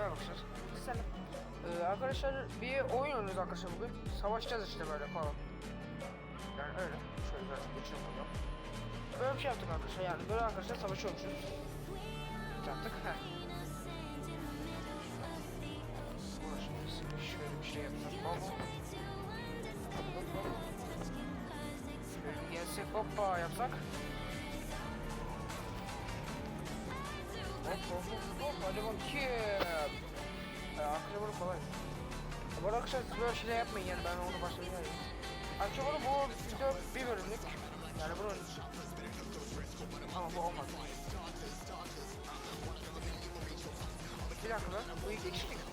Merhaba arkadaşlar. Selam. Ee, arkadaşlar bir oyun oynuyoruz arkadaşlar bugün. Savaşacağız işte böyle falan. Yani öyle. Şöyle biraz geçiyorum buradan. Böyle bir şey yaptık arkadaşlar yani böyle arkadaşlar savaşıyormuşuz. Yaptık. Heh. Uğraşmayız. Şöyle bir şey yapsak. Şöyle gelsek hoppa yapsak. Hop hadi bakayım. Ya, arkadaşlar bunu kolay. Bu arkadaşlar siz böyle şeyler yapmayın yani ben onu başlayayım yani. Arkadaşlar bunu bu video bir bölümlük. Yani bunun ama bu olmadı. Bir dakika lan. Bu iki kişilik.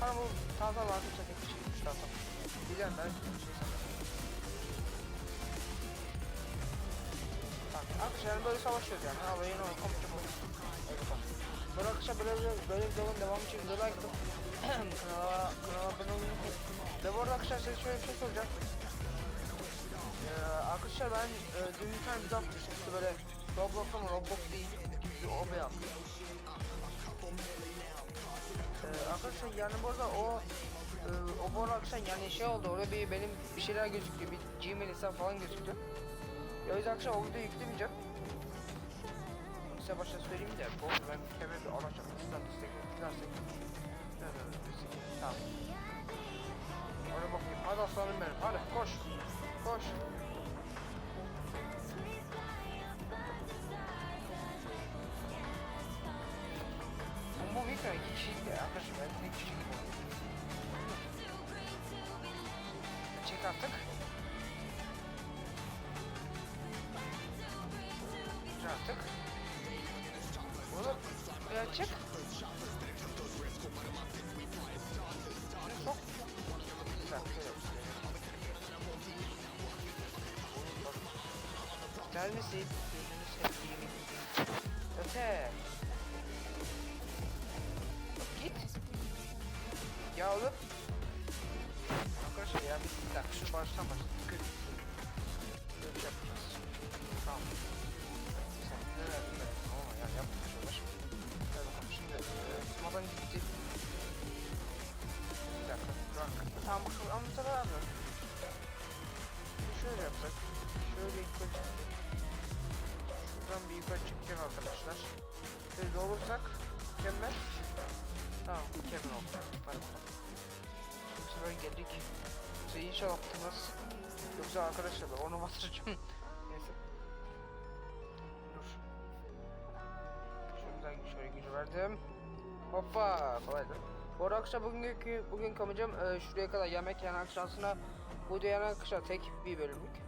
Param bu. Tamam tamam arkadaşlar tek kişi. Tamam tamam. Biliyorum ben bir şey sanırım. Tamam. Arkadaşlar böyle savaşıyoruz yani. Ha böyle oyun komple bu. Evet tamam. Böyle arkadaşlar böyle böyle, böyle videonun devamı için video like atıp kanala, kanala abone olmayı. Ve bu arada arkadaşlar size şöyle bir şey soracağım. Ee, arkadaşlar ben e, dün bir tane video atmıştım işte böyle Roblox ama Roblox değil bir OB yaptım. Arkadaşlar yani bu arada o e, o bu arkadaşlar yani şey oldu orada bir benim bir şeyler gözüküyor bir Gmail hesabı falan gözüktü. Ya o yüzden arkadaşlar o videoyu yüklemeyeceğim. Size başta söyleyeyim de bu ben kere bir araç yapmışlar destek edersek. Tamam. Oraya bakayım. Hadi aslanım benim. Hadi koş. Koş. Artık. Artık. Oğlum. Ya çek. Çok. Güzel. Gelmesin. Gözünü seveyim. Öte. Git. Ya oğlum. Baştan başla. Dikkat et. Böyle yapacağız. Tamam. Sen neler neler. Ama yani yapma şöyle. Gel bakalım şimdi. E, adam gitti. Bir dakika. Bırak. Tamam bakalım ama bu sefer yapmıyorum. Şimdi şöyle yapsak. Şöyle yukarı çıktık. Şuradan bir yukarı çıkacak arkadaşlar. Şöyle olursak mükemmel. Tamam mükemmel oldu. Hadi bakalım. Bu sefer geldik. Size inşallah tutmaz. Yoksa arkadaşlar onu batıracağım. Neyse. Dur. Şuradan şöyle gücü verdim. Hoppa kolaydı. Bu arada arkadaşlar bugünkü bugün amacım e, şuraya kadar yemek yani aslında bu video yani arkadaşlar tek bir bölümlük.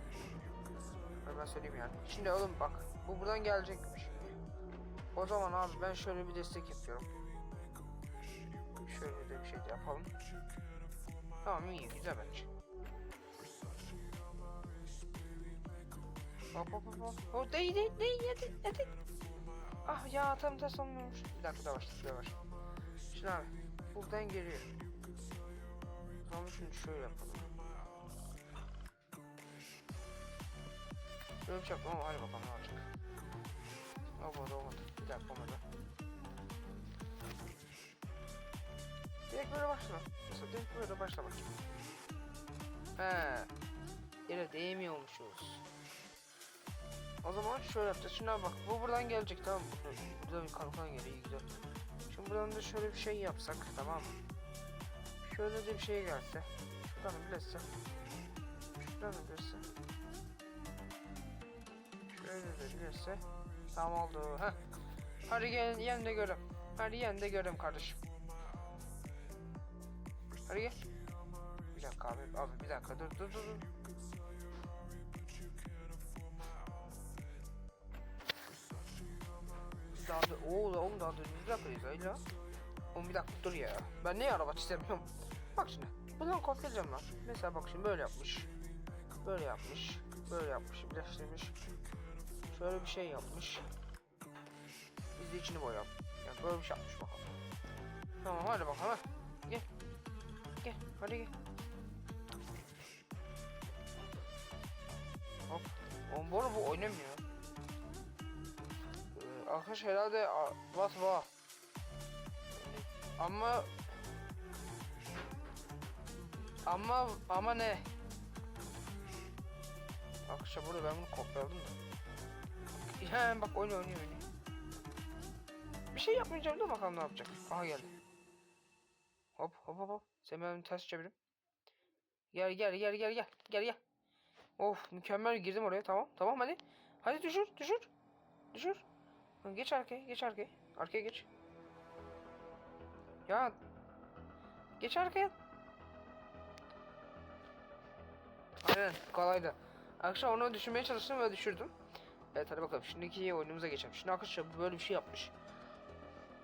Ben söyleyeyim yani. Şimdi oğlum bak bu buradan gelecekmiş. O zaman abi ben şöyle bir destek yapıyorum. Şöyle de bir şey de yapalım. Tamam iyi güzel bence. Hop hop hop hop. O değil değil değil yedi yedi. Ah ya tam ters olmuyormuş. Bir dakika yavaş yavaş. Şimdi abi buradan geliyor. Tamam şimdi şöyle yapalım. Böyle yapalım ama hadi bakalım ne olacak. Olmadı olmadı. Bir dakika olmadı. Direkt böyle başla. Mesela direkt böyle başla bakayım. He. Yere değmiyormuşuz. O zaman şöyle yapacağız. Abi bak bu buradan gelecek tamam mı? Buradan bir kalkan geliyor iyi güzel. Şimdi buradan da şöyle bir şey yapsak tamam mı? Şöyle de bir şey gelse. Şuradan bilirse. Şuradan bilirse. Şöyle de bilirse. Tamam oldu. Heh. Hadi gelin yen de görüm. Hadi yen de görüm kardeşim. Hadi gel. Bir dakika abi, abi bir dakika dur dur dur. Daha da ooo oğlum daha dördüncü dakikayız öyle. Oğlum bir dakika dur ya. Ben niye araba istemiyorum? Bak şimdi. Buradan kopyalayacağım lan. Mesela bak şimdi böyle yapmış. Böyle yapmış. Böyle yapmış. Birleştirmiş. Şöyle bir şey yapmış. biz de içini boyayalım. Yani böyle bir şey yapmış bakalım. Tamam hadi bakalım. Gel. Gel hadi gel. Hop. Oğlum bu arada bu oynamıyor. Arkadaş herhalde var var. Ama ama ama ne? Arkadaşlar burada ben bunu kopyaladım da. He bak oynuyor oynuyor oynuyor. Bir şey yapmayacağım da bakalım ne yapacak. Aha geldi. Hop hop hop. Sen ben ters çevirim. Gel gel gel gel gel gel gel. Of mükemmel girdim oraya tamam tamam hadi. Hadi düşür düşür. Düşür. Geç arkaya geç arkaya. Arkaya geç. Ya. Geç arkaya. Aynen kolaydı. Akşam onu düşünmeye çalıştım ve düşürdüm. Evet hadi bakalım şimdiki oyunumuza geçelim. Şimdi arkadaşlar böyle bir şey yapmış.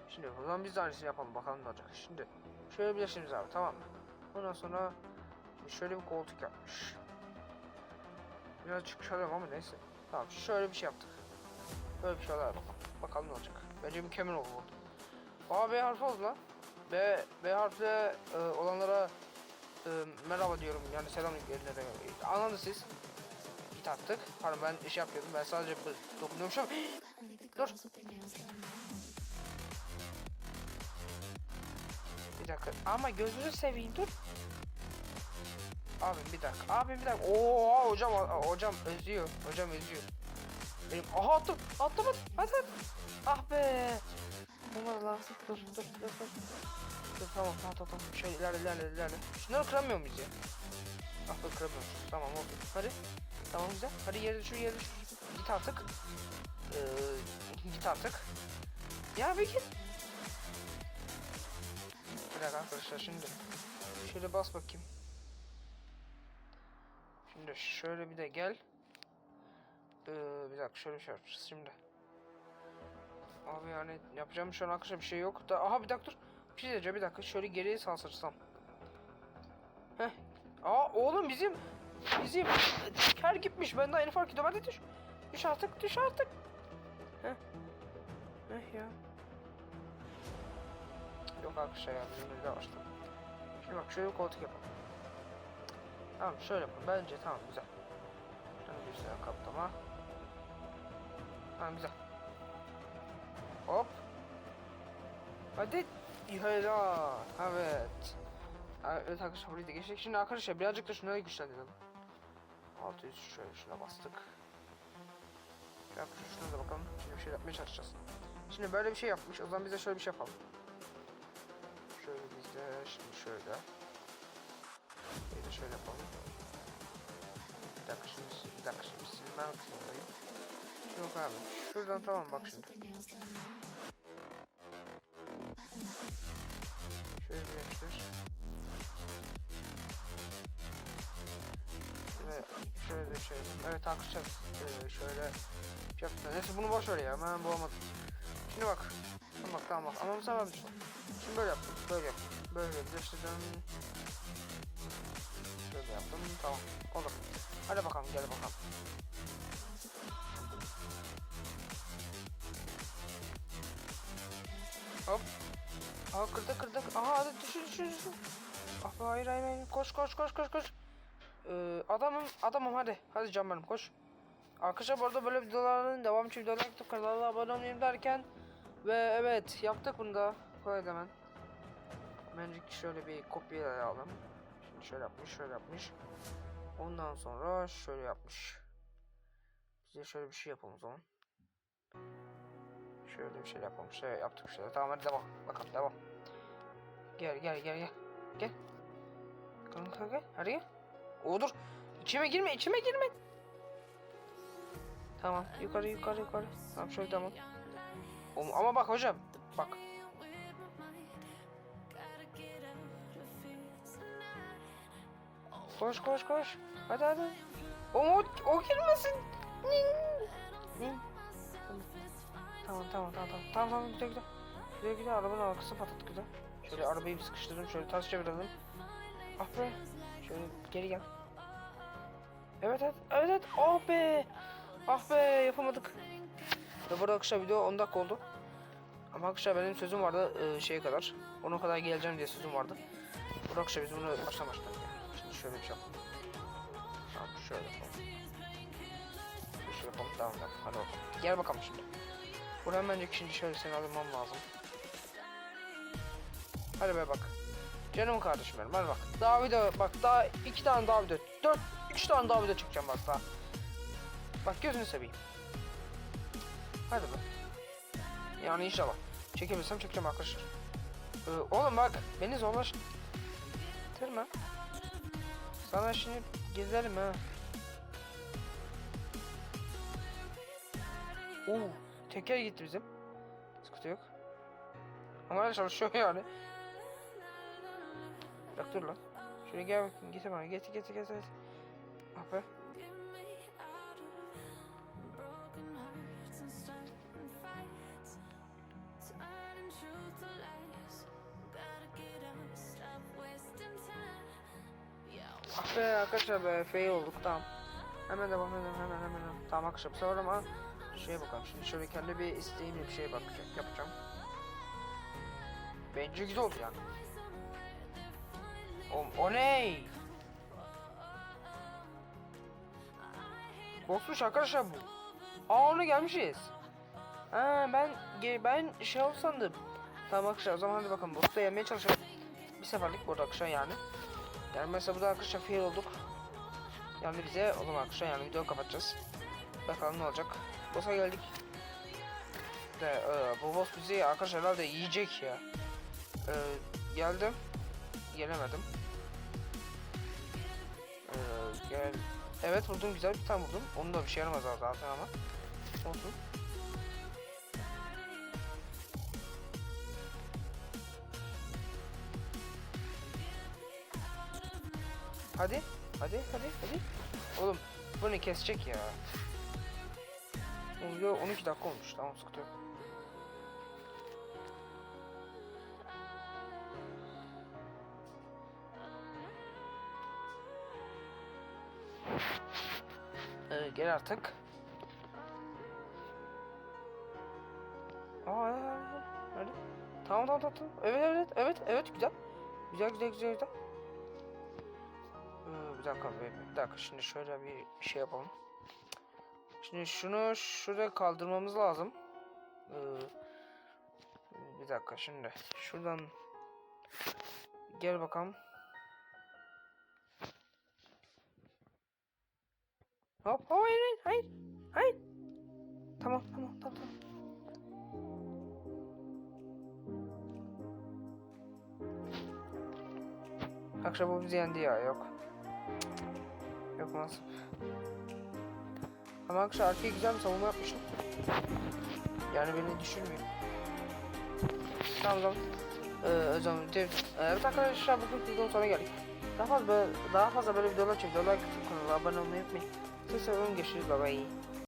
Şimdi zaman biz de aynısını yapalım bakalım ne olacak. Şimdi şöyle birleştiririz abi tamam mı? Ondan sonra şöyle bir koltuk yapmış. Birazcık çalıyorum ama neyse. Tamam şöyle bir şey yaptık. Böyle bir şey olay bakalım. Ne olacak. Bence mükemmel oldu bu. Aa B harfi oldu lan. B, B harfle e, olanlara e, merhaba diyorum yani selam yerine de. Anladınız siz. Git attık. Pardon ben iş yapıyordum. Ben sadece dokunuyormuşum. Dur. Bir dakika. Ama gözünü seveyim dur. Abim bir dakika. Abim bir dakika. Oo hocam hocam özüyor. Hocam özüyor. Benim aha attım. Attım at. Hadi. Ah be. Olmadı lan. Dur dur dur dur. Dur tamam tamam tamam. Şöyle ilerle ilerle ilerle. Şunları kıramıyor muyuz ya? Ah be kıramıyoruz. Tamam oldu. Hadi. Tamam güzel. Hadi yere düşür yere düşür. Git artık. Ee, git artık. Ya git. Bir dakika arkadaşlar şimdi. Şöyle bas bakayım. Şimdi şöyle bir de gel. Ee, bir dakika şöyle bir şey yapacağız şimdi. Abi yani yapacağım şu an arkadaşlar bir şey yok da. Aha bir dakika dur. Bir şey diyeceğim bir dakika. Şöyle geriye sağ saçsam. Heh. Aa oğlum bizim bizim teker gitmiş. Ben daha yeni fark ediyorum. Hadi düş. Düş artık düş artık. Heh. Heh ya. Yok arkadaşlar ya bizim öyle başladı. Şimdi bak şöyle bir koltuk yapalım. Tamam şöyle yapalım. Bence tamam güzel. Şöyle güzel kaplama. Tamam güzel. Hop. Hadi. Helal. Evet. Evet arkadaşlar burayı da geçtik. Şimdi arkadaşlar birazcık da şunları güçlendirelim. 600 şöyle şuna bastık. Bir şuna da bakalım. Şimdi bir şey yapmaya çalışacağız. Şimdi böyle bir şey yapmış. O zaman biz de şöyle bir şey yapalım. Şöyle biz de şimdi şöyle. Bir de şöyle yapalım. Bir dakika şimdi bir dakika şimdi silmem kısmındayım. Yok abi. Şuradan tamam bak şimdi. Şöyle bir yapıştır. Ve şöyle de şöyle. Evet arkadaşlar ee, şöyle yaptım. Neyse bunu boş ver ya ben bulamadım. Şimdi bak. Tamam bak tamam bak. Ama bir şey. Şimdi böyle yaptım. Böyle yaptım. Böyle birleştirdim. Şöyle yaptım. Tamam. Olur. Hadi bakalım gel bakalım. Aa kırdık kırdık. Aha hadi düşür düşür düşür. Ah hayır hayır hayır. Koş koş koş koş koş. Ee, adamım adamım hadi. Hadi benim koş. Arkadaşlar bu arada böyle videoların devam için videolar yaptık. Kanala abone olmayı derken. Ve evet yaptık bunu da. Kolay hemen. Hemencik şöyle bir kopyalayalım. Şimdi şöyle yapmış şöyle yapmış. Ondan sonra şöyle yapmış. Bize şöyle bir şey yapalım o zaman. Şöyle bir şey yapalım. Şöyle yaptık şöyle. Tamam hadi devam. Bakalım devam. Gel gel gel gel. Gel. Gel gel. Hadi gel. O dur. İçime girme içime girme. Tamam yukarı yukarı yukarı. Tamam şöyle tamam. Oğlum, ama bak hocam. Bak. Koş koş koş. Hadi hadi. O, o, girmesin. Nin. Tamam tamam tamam tamam. Tamam tamam güzel güzel. Güzel güzel arabanın arkasını patlat güzel. Şöyle arabayı bir sıkıştırdım. Şöyle ters çevirelim. Ah be. Şöyle geri gel. Evet evet evet evet. Oh be. Ah be yapamadık. Ve burada arkadaşlar video 10 dakika oldu. Ama arkadaşlar benim sözüm vardı e, şeye kadar. Ona kadar geleceğim diye sözüm vardı. Bu arkadaşlar biz bunu baştan baştan. Şimdi şöyle bir şey yapalım. Tamam şöyle yapalım. Şey yapalım tamam tamam hadi bakalım. Gel bakalım şimdi. Buradan bence şimdi şöyle seni almam lazım. Hadi be bak. Canım kardeşim benim hadi bak. Daha video bak daha iki tane daha video. Dört, üç tane daha video çekeceğim bak daha. Bak gözünü seveyim. Hadi be. Yani inşallah. Çekebilsem çekeceğim arkadaşlar. Ee, oğlum bak beni zorlaştırma. Sana şimdi gezerim ha. Oo, teker gitti bizim. Sıkıntı yok. Ama hala çalışıyor yani. Bak dur lan. Şuraya gel bakayım. Getir bana. Getir getir getir. getir. Ah. Ah be arkadaşlar be fail olduk tamam. Hemen devam edelim hemen hemen. Tamam bu sefer ama şeye bakalım şimdi şöyle kendi bir isteğimli bir şeye bakacağım yapacağım. Bence güzel oldu yani. O, o ne? Bossmuş arkadaşlar bu. Aa ona gelmişiz. Ha ben ben şey ol sandım. Tamam arkadaşlar o zaman hadi bakalım boss'ta yenmeye çalışalım. Bir seferlik burada arkadaşlar yani. Yani mesela burada arkadaşlar fail olduk. Yani bize o zaman arkadaşlar yani videoyu kapatacağız. Bakalım ne olacak. Boss'a geldik. De e, bu boss bizi arkadaşlar herhalde yiyecek ya. E, geldim. Gelemedim. E, gel. Evet vurdum güzel bir tane vurdum. Onun da bir şey yaramaz zaten ama. Olsun. Hadi. Hadi hadi hadi. Oğlum bunu kesecek ya. Oluyor 12 dakika olmuş. Tamam sıkıntı yok. Ee, gel artık. Aa. Tamam tamam tamam. tamam. Evet evet evet evet güzel. Güzel güzel güzel güzel. Ee, bir dakika bir, bir dakika şimdi şöyle bir şey yapalım. Şimdi şunu şuraya kaldırmamız lazım. Ee, bir dakika şimdi şuradan gel bakalım. Hop hayır hayır hayır. Tamam tamam tamam tamam. Akşam bu bizi yendi ya yok. Yok nasıl? Ama akşam arkaya güzel bir savunma yapmışım. Yani beni düşürmüyor. Tamam tamam. Ee, zaman de, evet arkadaşlar bugün videonun sonuna geldik. Daha fazla böyle, daha fazla böyle videolar çekiyorlar. Like atıp kanala abone olmayı unutmayın. Sizi seviyorum. Görüşürüz. Bye bye.